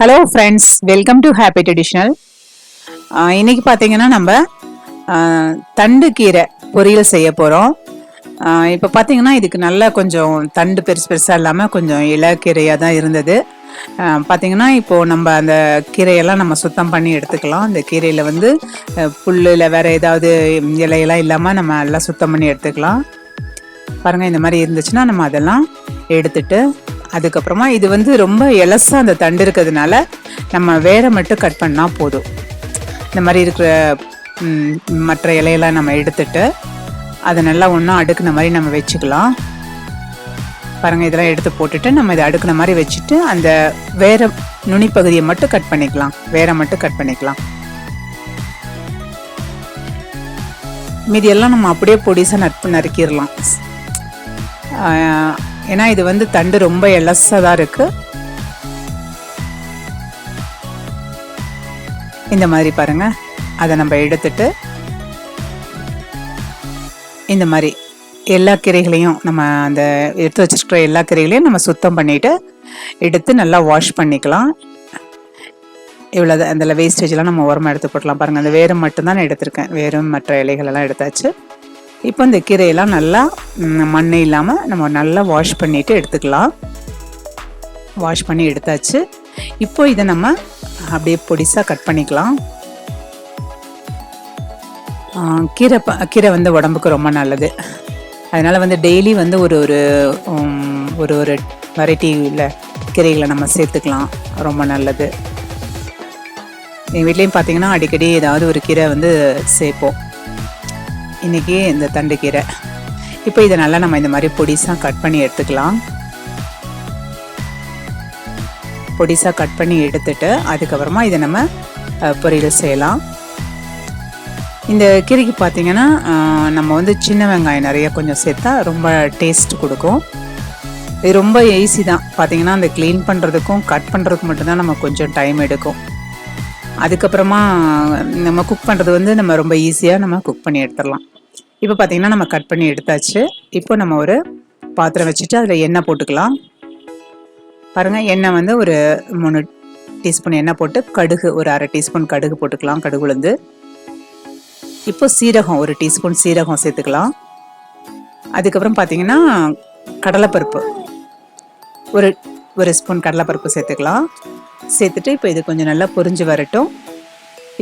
Hello friends welcome to happy traditional இன்னைக்கு பார்த்தீங்கன்னா நம்ம தண்டு கீரை பொரியல் செய்ய போகிறோம் இப்போ பார்த்தீங்கன்னா இதுக்கு நல்லா கொஞ்சம் தண்டு பெருசு பெருசாக இல்லாமல் கொஞ்சம் இலக்கீரையாக தான் இருந்தது. பார்த்தீங்கன்னா இப்போது நம்ம அந்த கீரையெல்லாம் நம்ம சுத்தம் பண்ணி எடுத்துக்கலாம். அந்த கீரையில் வந்து அஹ், புல்லு இல்லை வேறு ஏதாவது இலையெல்லாம் இல்லாமல் நம்ம எல்லாம் சுத்தம் பண்ணி எடுத்துக்கலாம். பாருங்கள் இந்த மாதிரி இருந்துச்சுன்னா நம்ம அதெல்லாம் எடுத்துட்டு அதுக்கப்புறமா இது வந்து ரொம்ப எலசாக அந்த தண்டு இருக்கிறதுனால நம்ம வேற மட்டும் கட் பண்ணால் போதும். இந்த மாதிரி இருக்கிற மற்ற இலையெல்லாம் நம்ம எடுத்துட்டு அதை நல்லா ஒன்றா அடுக்குன மாதிரி நம்ம வச்சுக்கலாம். பாருங்கள் இதெல்லாம் எடுத்து போட்டுட்டு நம்ம இதை அடுக்குன மாதிரி வச்சுட்டு அந்த வேற நுனி பகுதியை மட்டும் கட் பண்ணிக்கலாம். வேற மட்டும் கட் பண்ணிக்கலாம். மீதியெல்லாம் நம்ம அப்படியே பொடிசாக நட்பு நறுக்கிடலாம். ஏன்னா இது வந்து தண்டு ரொம்ப எலசாக தான் இருக்கு. இந்த மாதிரி பாருங்க. அதை நம்ம எடுத்துட்டு இந்த மாதிரி எல்லா கீரைகளையும் நம்ம அந்த எடுத்து வச்சிருக்கிற எல்லா கீரைகளையும் நம்ம சுத்தம் பண்ணிட்டு எடுத்து நல்லா வாஷ் பண்ணிக்கலாம். இவ்வளோ அதில் வேஸ்டேஜ்லாம் நம்ம உரமாக எடுத்து போட்டலாம் பாருங்கள் அந்த வேரும் மட்டும்தான் நான் எடுத்திருக்கேன். வேரும் மற்ற இலைகள் எல்லாம் எடுத்தாச்சு. இப்போ இந்த கீரையெல்லாம் நல்லா ம், மண் இல்லாமல் நம்ம நல்லா வாஷ் பண்ணிட்டு எடுத்துக்கலாம். வாஷ் பண்ணி எடுத்தாச்சு. இப்போ இதை நம்ம அப்படியே பொடிசாக கட் பண்ணிக்கலாம். கீரை ப கீரை வந்து உடம்புக்கு ரொம்ப நல்லது. அதனால் வந்து டெய்லி வந்து ஒரு ஒரு ஒரு ஒரு ஒரு வெரைட்டியில் கீரைகளை நம்ம சேர்த்துக்கலாம். ரொம்ப நல்லது. எங்கள் வீட்லேயும் பார்த்தீங்கன்னா அடிக்கடி ஏதாவது ஒரு கீரை வந்து சேர்ப்போம். இன்றைக்கி இந்த தண்டு கீரை இப்போ இதை நல்லா நம்ம இந்த மாதிரி பொடிசாக கட் பண்ணி எடுத்துக்கலாம். பொடிசாக கட் பண்ணி எடுத்துட்டு அதுக்கப்புறமா இதை நம்ம பொரியல் செய்யலாம். இந்த கீரைக்கு பார்த்திங்கன்னா நம்ம வந்து சின்ன வெங்காயம் நிறைய கொஞ்சம் சேர்த்தா ரொம்ப டேஸ்ட் கொடுக்கும். இது ரொம்ப ஈஸி தான். பார்த்தீங்கன்னா அந்த க்ளீன் பண்ணுறதுக்கும் கட் பண்ணுறதுக்கு மட்டும்தான் நம்ம கொஞ்சம் டைம் எடுக்கும். அதுக்கப்புறமா நம்ம குக் பண்ணுறது வந்து நம்ம ரொம்ப ஈஸியாக நம்ம குக் பண்ணி எடுத்துடலாம். இப்போ பார்த்தீங்கன்னா நம்ம கட் பண்ணி எடுத்தாச்சு. இப்போ நம்ம ஒரு பாத்திரம் வச்சுட்டு அதில் எண்ணெய் போட்டுக்கலாம். பாருங்கள் எண்ணெய் வந்து ஒரு மூணு டீஸ்பூன் எண்ணெய் போட்டு கடுகு ஒரு அரை டீஸ்பூன் கடுகு போட்டுக்கலாம் கடுகு உளுந்து. இப்போ சீரகம் ஒரு டீஸ்பூன் சீரகம் சேர்த்துக்கலாம். அதுக்கப்புறம் பார்த்தீங்கன்னா கடலைப்பருப்பு. ஒரு ஒரு ஸ்பூன் கடலைப்பருப்பு சேர்த்துக்கலாம். சேர்த்துட்டு இப்போ இது கொஞ்சம் நல்லா பொரிஞ்சு வரட்டும்.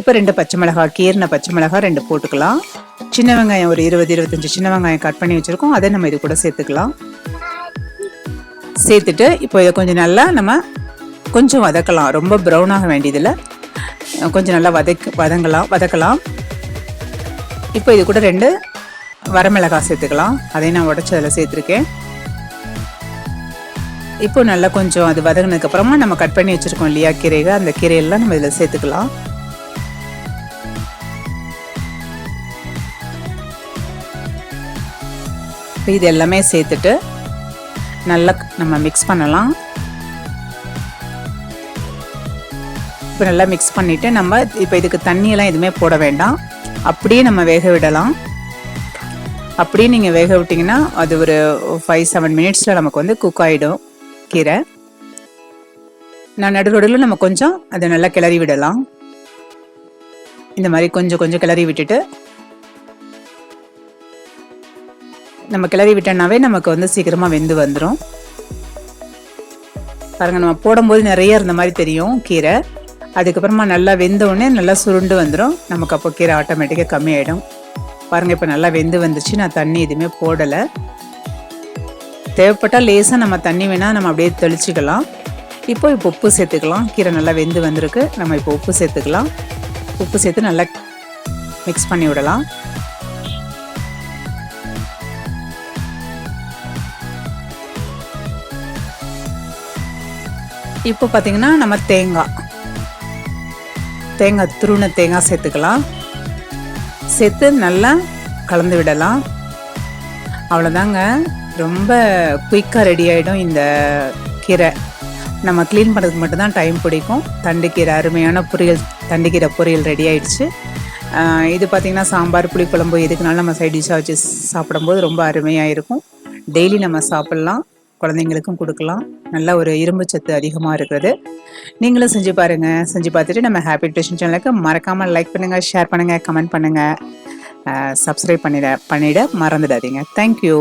இப்போ ரெண்டு பச்சை மிளகாய் கீர்ன பச்சை மிளகாய் ரெண்டு போட்டுக்கலாம். சின்ன வெங்காயம் ஒரு இருபது இருபத்தஞ்சி சின்ன வெங்காயம் கட் பண்ணி வச்சுருக்கோம். அதை நம்ம இது கூட சேர்த்துக்கலாம். சேர்த்துட்டு இப்போ இதை கொஞ்சம் நல்லா நம்ம கொஞ்சம் வதக்கலாம். ரொம்ப ப்ரௌன் ஆக வேண்டியதில்லை. கொஞ்சம் நல்லா வதக்கு வதங்கலாம் வதக்கலாம். இப்போ இது கூட ரெண்டு வரமிளகாய் சேர்த்துக்கலாம். அதையும் நான் உடச்சி அதில் சேர்த்துருக்கேன். இப்போ நல்லா கொஞ்சம் அது வதங்கினதுக்கப்புறமா நம்ம கட் பண்ணி வச்சுருக்கோம் இல்லையா கீரைகள் அந்த கீரையெல்லாம் நம்ம இதில் சேர்த்துக்கலாம். இப்போ இது எல்லாமே சேர்த்துட்டு நல்லா நம்ம மிக்ஸ் பண்ணலாம். இப்போ நல்லா மிக்ஸ் பண்ணிவிட்டு நம்ம இப்போ இதுக்கு தண்ணியெல்லாம் எதுவுமே போட வேண்டாம். அப்படியே நம்ம வேக விடலாம். அப்படியே நீங்கள் வேக விட்டிங்கன்னா அது ஒரு ஃபைவ் செவன் மினிட்ஸில் நமக்கு வந்து குக் ஆகிடும் கீரை. நான் நடுநடுவில் நம்ம கொஞ்சம் அதை நல்லா கிளறி விடலாம். இந்த மாதிரி கொஞ்சம் கொஞ்சம் கிளறி விட்டுட்டு நம்ம கிளறி விட்டோம்னாவே நமக்கு வந்து சீக்கிரமாக வெந்து வந்துடும் பாருங்க நம்ம போடும்போது நிறைய இருந்த மாதிரி தெரியும் கீரை. அதுக்கப்புறமா நல்லா வெந்த உடனே நல்லா சுருண்டு வந்துடும் நமக்கு அப்போ கீரை ஆட்டோமேட்டிக்காக கம்மியாயிடும். பாருங்க இப்போ நல்லா வெந்து வந்துச்சு நான் தண்ணி எதுவுமே போடலை. தேவைப்பட்டால் லேசாக நம்ம தண்ணி வேணால் நம்ம அப்படியே தெளிச்சுக்கலாம். இப்போ இப்போ உப்பு சேர்த்துக்கலாம். கீரை நல்லா வெந்து வந்திருக்கு. நம்ம இப்போ உப்பு சேர்த்துக்கலாம். உப்பு சேர்த்து நல்லா மிக்ஸ் பண்ணி விடலாம். இப்போ பார்த்திங்கன்னா நம்ம தேங்காய். தேங்காய் துருண தேங்காய் சேர்த்துக்கலாம். சேர்த்து நல்லா கலந்து விடலாம். அவ்வளோதாங்க. ரொம்ப குயிக்காக ரெடி ஆகிடும் இந்த கீரை. நம்ம க்ளீன் பண்ணுறதுக்கு மட்டும்தான் டைம் பிடிக்கும். தண்டுக்கீரை அருமையான பொரியல் தண்டுக்கீரை பொரியல் ரெடி ஆயிடுச்சு. இது பார்த்திங்கன்னா சாம்பார் புளிக்குழம்பு எதுக்குனாலும் நம்ம சைட் டிஷ்ஷாக வச்சு சாப்பிடும்போது ரொம்ப அருமையாக இருக்கும். டெய்லி நம்ம சாப்பிட்லாம். குழந்தைங்களுக்கும் கொடுக்கலாம். நல்ல ஒரு இரும்பு சத்து அதிகமாக இருக்கிறது. நீங்களும் செஞ்சு பாருங்க. செஞ்சு பார்த்துட்டு நம்ம ஹாப்பி டியூஷன் சேனலுக்கு மறக்காமல் லைக் பண்ணுங்கள் ஷேர் பண்ணுங்கள் கமெண்ட் பண்ணுங்கள் சப்ஸ்கிரைப் பண்ணிட பண்ணிட மறந்துடாதீங்க. தேங்க்யூ